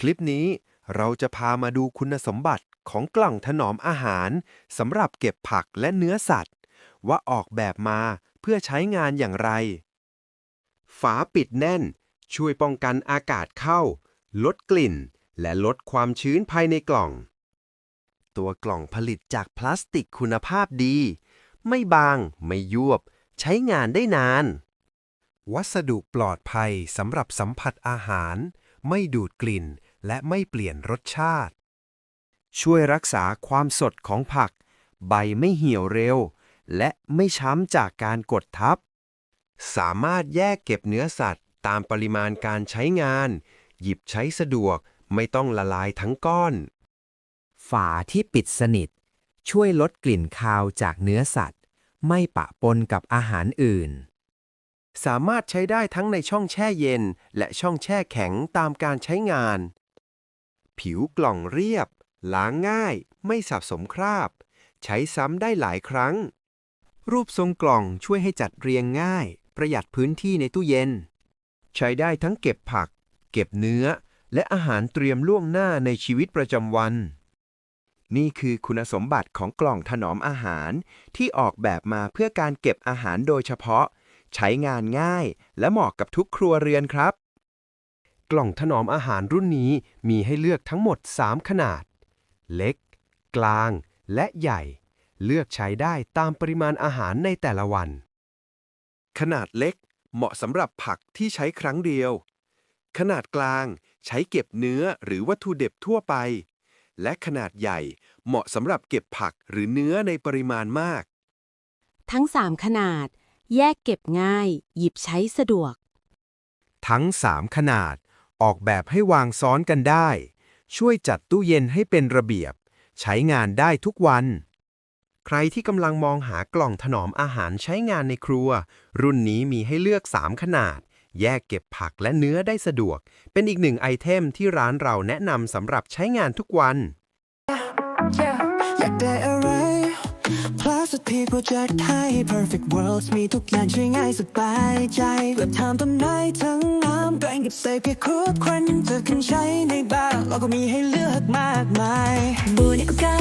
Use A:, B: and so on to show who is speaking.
A: คลิปนี้เราจะพามาดูคุณสมบัติของกล่องถนอมอาหารสำหรับเก็บผักและเนื้อสัตว์ ว่าออกแบบมาเพื่อใช้งานอย่างไร ฝาปิดแน่น ช่วยป้องกันอากาศเข้า ลดกลิ่น และลดความชื้นภายในกล่อง ตัวกล่องผลิตจากพลาสติกคุณภาพดี ไม่บาง ไม่ยวบ ใช้งานได้นาน วัสดุปลอดภัยสำหรับสัมผัสอาหาร ไม่ดูดกลิ่น และไม่เปลี่ยนรสชาติ ช่วยรักษาความสดของผัก ใบไม่เหี่ยวเร็ว และไม่ช้ำจากการกดทับ สามารถแยกเก็บเนื้อสัตว์ ตามปริมาณการใช้งาน หยิบใช้สะดวกไม่ต้องละลายทั้งก้อน
B: ฝาที่ปิดสนิท ช่วยลดกลิ่นคาวจากเนื้อสัตว์ ไม่ปะปนกับอาหารอื่น
A: สามารถใช้ได้ทั้งในช่องแช่เย็น และช่องแช่แข็งตามการใช้งาน ผิวกล่องเรียบ ล้างง่าย ไม่สะสมคราบ ใช้ซ้ำได้หลายครั้ง รูปทรงกล่องช่วยให้จัดเรียงง่าย ประหยัดพื้นที่ในตู้เย็น ใช้ได้ทั้งเก็บผัก เก็บเนื้อ และอาหารเตรียมล่วงหน้าในชีวิตประจำวัน นี่คือคุณสมบัติของกล่องถนอมอาหารที่ออกแบบมาเพื่อการเก็บอาหารโดยเฉพาะ ใช้งานง่าย และเหมาะกับทุกครัวเรือนครับ กล่องถนอมอาหารรุ่นนี้มีให้เลือกทั้งหมด 3 ขนาด เล็ก กลาง และใหญ่ เลือกใช้ได้ตามปริมาณอาหารในแต่ละวัน ขนาดเล็กเหมาะสำหรับผักที่ใช้ครั้งเดียว ขนาดกลางใช้เก็บเนื้อหรือวัตถุดิบทั่วไป และขนาดใหญ่เหมาะสำหรับเก็บผักหรือเนื้อในปริมาณมาก
C: ทั้ง 3 ขนาด แยกเก็บง่าย หยิบใช้สะดวก
A: ทั้ง 3 ขนาด ออกแบบให้วางซ้อนกันได้ ช่วยจัดตู้เย็นให้เป็นระเบียบ ใช้งานได้ทุกวัน ใครที่กำลังมองหากล่องถนอมอาหารใช้งานในครัว รุ่นนี้มีให้เลือก 3 ขนาด แยกเก็บผักและเนื้อได้สะดวก เป็นอีกหนึ่งไอเทมที่ร้านเราแนะนำสำหรับใช้งานทุกวัน
D: อยากได้อะไร Plastic people จัดให้ Perfect worlds มีทุกอย่างใช้ง่ายสบายใจเลือกทำต้นไม้ทั้งน้ำแบ่งกับใส่เพียงครบครันเธอคันใช้ในบ้านเราก็มีให้เลือกมากมายบริกา